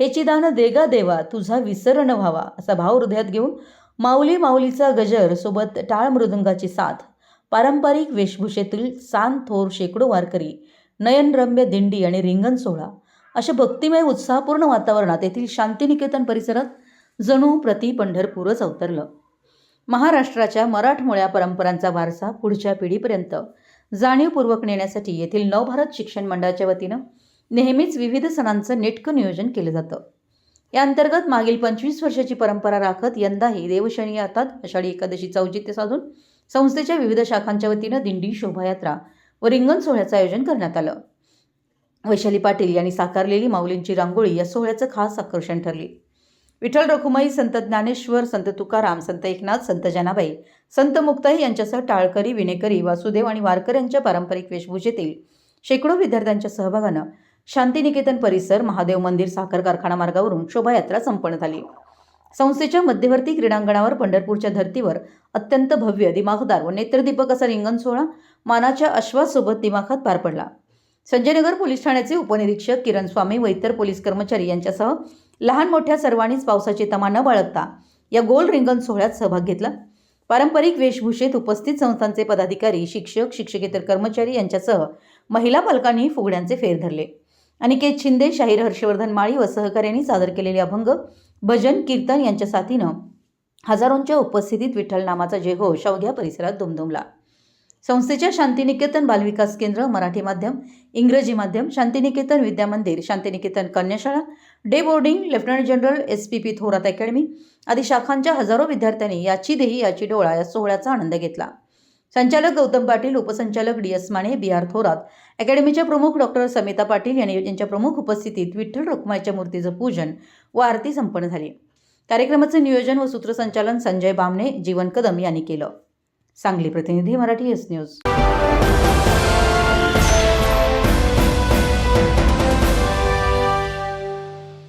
हेची दान देगा देवा तुझा विसरण व्हावा असा भाव हृदयात घेऊन माऊली माऊलीचा गजर सोबत टाळ मृदंगाची साथ. पारंपरिक वेशभूषेतील सान थोर शेकडो वारकरी नयनरम्य दिंडी आणि रिंगण सोहळा अशा भक्तिमय उत्साहपूर्ण वातावरणात येथील शांतिनिकेतन परिसरात जणू प्रति पंढरपूरच अवतरलं. महाराष्ट्राच्या मराठमोळ्या परंपरांचा वारसा पुढच्या पिढीपर्यंत जाणीवपूर्वक नेण्यासाठी येथील नवभारत शिक्षण मंडळाच्या वतीनं नेहमीच विविध सणांचं नेटकं नियोजन केलं जातं. या अंतर्गत मागील पंचवीस वर्षाची परंपरा राखत यंदाही देवशनी अर्थात आषाढी एकादशीचं औचित्य साधून संस्थेच्या विविध शाखांच्या वतीनं दिंडी शोभायात्रा व रिंगण सोहळ्याचं आयोजन करण्यात आलं. वैशाली पाटील यांनी साकारलेली माऊलींची रांगोळी या सोहळ्याचं खास आकर्षण ठरली. विठ्ठल रखुमाई संत ज्ञानेश्वर संत तुकाराम संत एकनाथ संत जनाबाई संत मुक्ताई यांच्यासह टाळकरी विनेकरी वासुदेव आणि वारकऱ्यांच्या पारंपरिक वेशभूषेतील शेकडो विद्यार्थ्यांच्या सहभागानं शांतिनिकेतन परिसर महादेव मंदिर साखर कारखाना मार्गावरून शोभायात्रा संपन्न झाली. संस्थेच्या मध्यवर्ती क्रीडांगणावर पंढरपूरच्या धर्तीवर अत्यंत भव्य दिमाखदार व नेत्रदीपक असा रिंगण सोहळा मानाच्या अश्वासोबत दिमाखात पार पडला. संजयनगर पोलीस ठाण्याचे उपनिरीक्षक किरण स्वामी व इतर पोलीस कर्मचारी यांच्यासह लहान मोठ्या सर्वांनीच पावसाची तमा न बाळगता या गोल रिंगण सोहळ्यात सहभाग घेतला. पारंपरिक वेशभूषेत उपस्थित संस्थांचे पदाधिकारी शिक्षक शिक्षकेतर कर्मचारी यांच्यासह महिला पालकांनी फुगड्यांचे फेर धरले. अनिकेत शिंदे शाहीर हर्षवर्धन माळी व सहकार्यांनी सादर केलेले अभंग भजन कीर्तन यांच्या साथीनं हजारोंच्या उपस्थितीत विठ्ठल नामाचा जयघोष हो अवघ्या परिसरात दुमदुमला संस्थेच्या शांतिनिकेतन बालविकास केंद्र मराठी माध्यम इंग्रजी माध्यम Shantiniketan Vidyamandir Shantiniketan कन्याशाळा day boarding lieutenant general S P P Thorat academy आदी शाखांच्या हजारो विद्यार्थ्यांनी याची देही याची डोळा या सोहळ्याचा आनंद घेतला. संचालक गौतम पाटील उपसंचालक D S Mane B R Thorat. अकॅडमीच्या प्रमुख डॉक्टर समिता पाटील यांनी यांच्या प्रमुख उपस्थितीत विठ्ठल रुक्माईच्या मूर्तीचं पूजन व आरती संपन्न झाली. कार्यक्रमाचे नियोजन व सूत्रसंचालन संजय बामणे जीवन कदम यांनी केलं. सांगली प्रतिनिधी मराठी एस न्यूज.